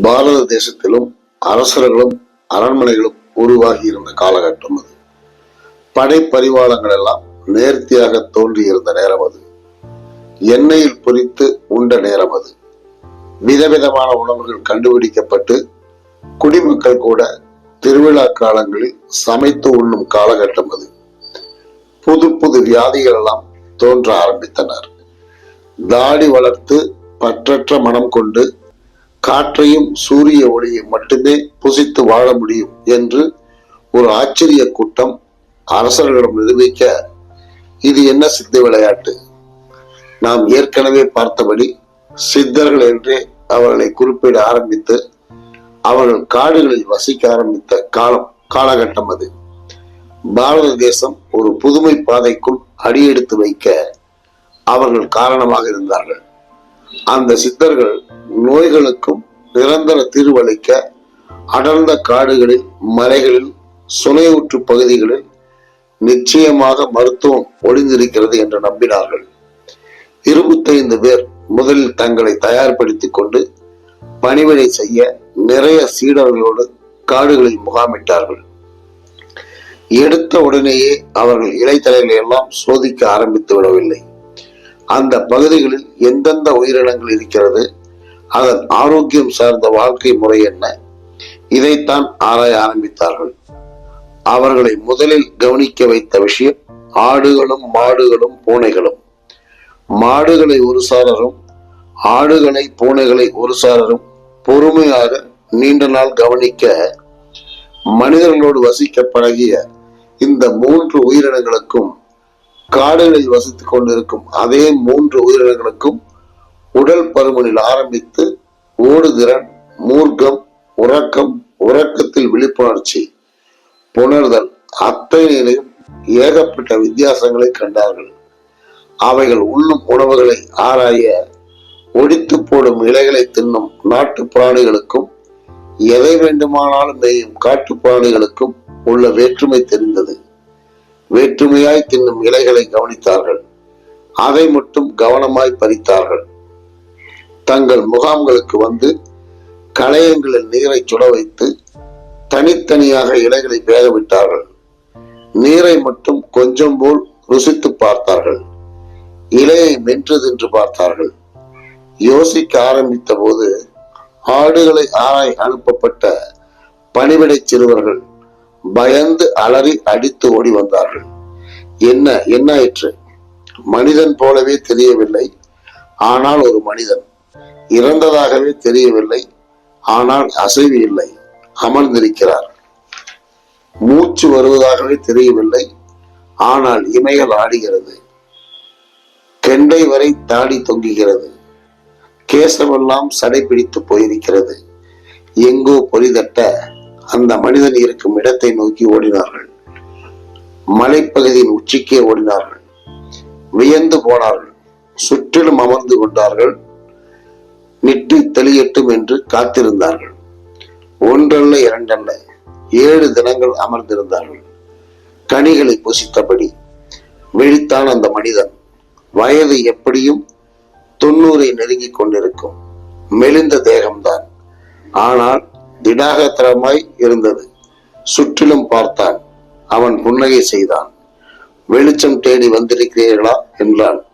பாரத தேசத்திலும் அரசர்களும் அரண்மனைகளும் உருவாகி இருந்த காலகட்டம் அது. படைப்பரிவாளங்கள் எல்லாம் நேர்த்தியாக தோன்றியிருந்த நேரம் அது. எண்ணெயில் பொரித்து உண்ட நேரம் அது. விதவிதமான உணவுகள் கண்டுபிடிக்கப்பட்டு குடிமக்கள் கூட திருவிழா காலங்களில் சமைத்து உண்ணும் காலகட்டம் அது. புது புது வியாதிகள் எல்லாம் தோன்ற ஆரம்பித்தனர். தாடி வளர்த்து பற்றற்ற மனம் கொண்டு காற்றையும் சூரிய ஒளியை மட்டுமே புசித்து வாழ முடியும் என்று ஒரு ஆச்சரிய கூட்டம் அரசர்களிடம் நிரூபிக்க இது என்ன சித்த விளையாட்டு? நாம் ஏற்கனவே பார்த்தபடி சித்தர்கள் என்றே அவர்களை குறிப்பிட ஆரம்பித்து அவர்கள் காடுகளில் வசிக்க ஆரம்பித்த காலம் காலகட்டம் அது. பாரத தேசம் ஒரு புதுமை பாதைக்குள் அடியெடுத்து வைக்க அவர்கள் காரணமாக இருந்தார்கள். அந்த சித்தர்கள் நோய்களுக்கும் நிரந்தர தீர்வளிக்க அடர்ந்த காடுகளில் மலைகளில் சுனையூற்று பகுதிகளில் நிச்சயமாக மருத்துவம் ஒளிந்திருக்கிறது என்று நம்பினார்கள். இருபத்தைந்து பேர் முதலில் தங்களை தயார்படுத்திக் கொண்டு பணிவிடை செய்ய நிறைய சீடர்களோடு காடுகளில் முகாமிட்டார்கள். எடுத்த உடனேயே அவர்கள் இலைத்தலைகளை எல்லாம் சோதிக்க ஆரம்பித்து விடவில்லை. அந்த பகுதிகளில் எந்தெந்த உயிரினங்கள் இருக்கிறது அதன் ஆரோக்கியம் சார்ந்த வாழ்க்கை முறை என்ன? இதைத்தான் ஆராய ஆரம்பித்தார்கள். அவர்களை முதலில் கவனிக்க வைத்த விஷயம் ஆடுகளும் மாடுகளும் பூனைகளும். மாடுகளை ஒரு சாரரும் ஆடுகளை பூனைகளை ஒரு சாரரும் பொறுமையாக நீண்ட நாள் கவனிக்க மனிதர்களோடு வசிக்க பழகிய இந்த மூன்று உயிரினங்களுக்கும் காடுகளில் வசித்துக் கொண்டிருக்கும் அதே மூன்று உயிரினங்களுக்கும் உடல் பருமனில் ஆரம்பித்து ஓடுதிறன் மூர்க்கம் உறக்கம் உறக்கத்தில் விழிப்புணர்ச்சி புணர்தல் அத்தனையிலையும் ஏகப்பட்ட வித்தியாசங்களை கண்டார்கள். அவைகள் உண்ணும் உணவுகளை ஆராய ஒடித்து போடும் இலைகளை தின்னும் நாட்டு பிராணிகளுக்கும் எதை வேண்டுமானாலும் மேயும் காட்டு பிராணிகளுக்கும் உள்ள வேற்றுமை தெரிந்தது. வேற்றுமையாய் தின்னும் இலைகளை கவனித்தார்கள். அதை மட்டும் கவனமாய் பறித்தார்கள். தங்கள் முகாம்களுக்கு வந்து களையங்களில் நீரை சுட வைத்து தனித்தனியாக இலைகளை வேக விட்டார்கள் நீரை மட்டும் கொஞ்சம் போல் ருசித்து பார்த்தார்கள். இலையை மென்று தின்று பார்த்தார்கள். யோசிக்க ஆரம்பித்த போது ஆடுகளை ஆராய் அனுப்பப்பட்ட பணிவிடை சிறுவர்கள் பயந்து அலறி அடித்து ஓடி வந்தார்கள். என்ன என்ன ஆயிற்று? மனிதன் போலவே தெரியவில்லை. ஆனால் ஒரு மனிதன். இறந்ததாகவே தெரியவில்லை. ஆனால் அசைவு இல்லை. அமர்ந்திருக்கிறார். மூச்சு வருவதாகவே தெரியவில்லை. ஆனால் இமைகள் ஆடுகிறது. கெண்டை வரை தாடி தொங்குகிறது. கேசமெல்லாம் சடை பிடித்து போயிருக்கிறது. எங்கோ பொறிதட்ட அந்த மனிதன் இருக்கும் இடத்தை நோக்கி ஓடினார்கள். மலைப்பகுதியின் உச்சிக்கே ஓடினார்கள். வியந்து போனார்கள். சுற்றிலும் அமர்ந்து கொண்டார்கள். நிட்டு தெளியட்டும் என்று காத்திருந்தார்கள். ஒன்றல்ல இரண்டல்ல ஏழு தினங்கள் அமர்ந்திருந்தார்கள். கனிகளை புசித்தபடி விழித்தான் அந்த மனிதன். வயது எப்படியும் தொண்ணூறை நெருங்கிக் கொண்டிருக்கும். மெலிந்த தேகம்தான். ஆனால் திடாகத்தரமாய் இருந்தது. சுற்றிலும் பார்த்தான். அவன் புன்னகை செய்தான். வெளிச்சம் தேடி வந்திருக்கிறீர்களா? என்றான்.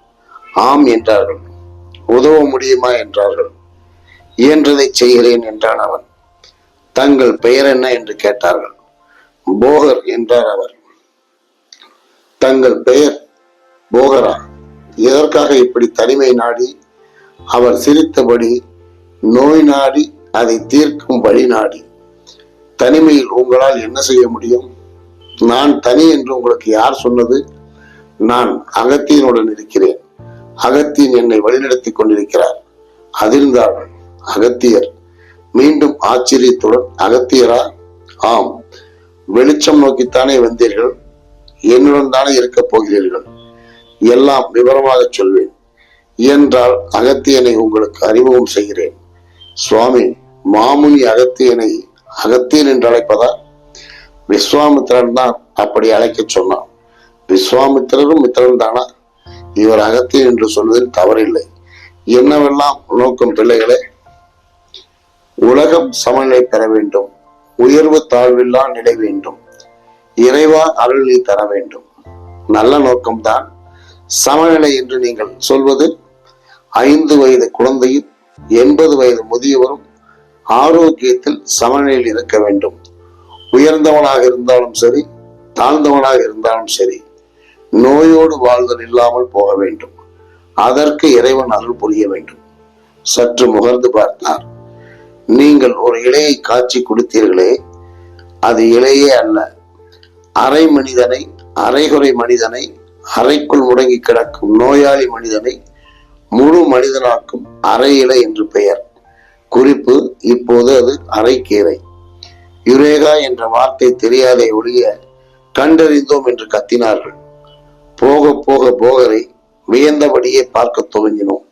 ஆம் என்றார்கள். உதவ முடியுமா? என்றார்கள். இயன்றதை செய்கிறேன் என்றான் அவன். தங்கள் பெயர் என்ன என்று கேட்டார்கள். போகர் என்றார் அவர். தங்கள் பெயர் போகரா? எதற்காக இப்படி தனிமை நாடி? அவர் சிரித்தபடி நோய் நாடி அதை தீர்க்கும் வழி நாடி. தனிமையில் உங்களால் என்ன செய்ய முடியும்? நான் தனி என்று உங்களுக்கு யார் சொன்னது? நான் அகத்தியனுடன் இருக்கிறேன். அகத்தியன் என்னை வழிநடத்தி கொண்டிருக்கிறார். அதிர்ந்தார்கள். அகத்தியர். மீண்டும் ஆச்சரியத்துடன் அகத்தியரா? ஆம். வெளிச்சம் நோக்கித்தானே வந்தீர்கள். என்னுடன் தானே இருக்கப் போகிறீர்கள். எல்லாம் விவரமாக சொல்வேன். என்றால் அகத்தியனை உங்களுக்கு அறிமுகம் செய்கிறேன். சுவாமி மாமுனி அகத்தியனை அகத்தியன் என்று அழைப்பதா? விஸ்வாமித்திரன் தான் அப்படி அழைக்க சொன்னான். விஸ்வாமித்திரரும் மித்திரன் தானா? இவர் அகத்தியன் என்று சொல்வதில் தவறில்லை. என்னவெல்லாம் நோக்கம் பிள்ளைகளே உலகம் சமநிலை பெற வேண்டும். உயர்வு தாழ்வில்லா நிலை வேண்டும். இறைவா அருள் நீ தர வேண்டும். நல்ல நோக்கம்தான் சமநிலை என்று நீங்கள் சொல்வது. ஐந்து வயது குழந்தையும் எண்பது வயது முதியவரும் ஆரோக்கியத்தில் சமநிலையில் இருக்க வேண்டும். உயர்ந்தவனாக இருந்தாலும் சரி தாழ்ந்தவனாக இருந்தாலும் சரி நோயோடு வாழ்தல் இல்லாமல் போக வேண்டும். அதற்கு இறைவன் அருள் புரிய வேண்டும். சற்று முகர்ந்து பார்த்தார். நீங்கள் ஒரு இலையை காட்சி கொடுத்தீர்களே அது இலையே அல்ல. அரை மனிதனை அரைகுறை மனிதனை அறைக்குள் முடங்கி கிடக்கும் நோயாளி மனிதனை முழு மனிதனாக்கும் அரை இலை என்று பெயர். குறிப்பு இப்போது அது அரைக்கீரை. யுரேகா என்ற வார்த்தை தெரியாதே ஒழிய கண்டறிந்தோம் என்று கத்தினார்கள். போக போக போகரை வியந்தபடியே பார்க்க துவங்கினோம்.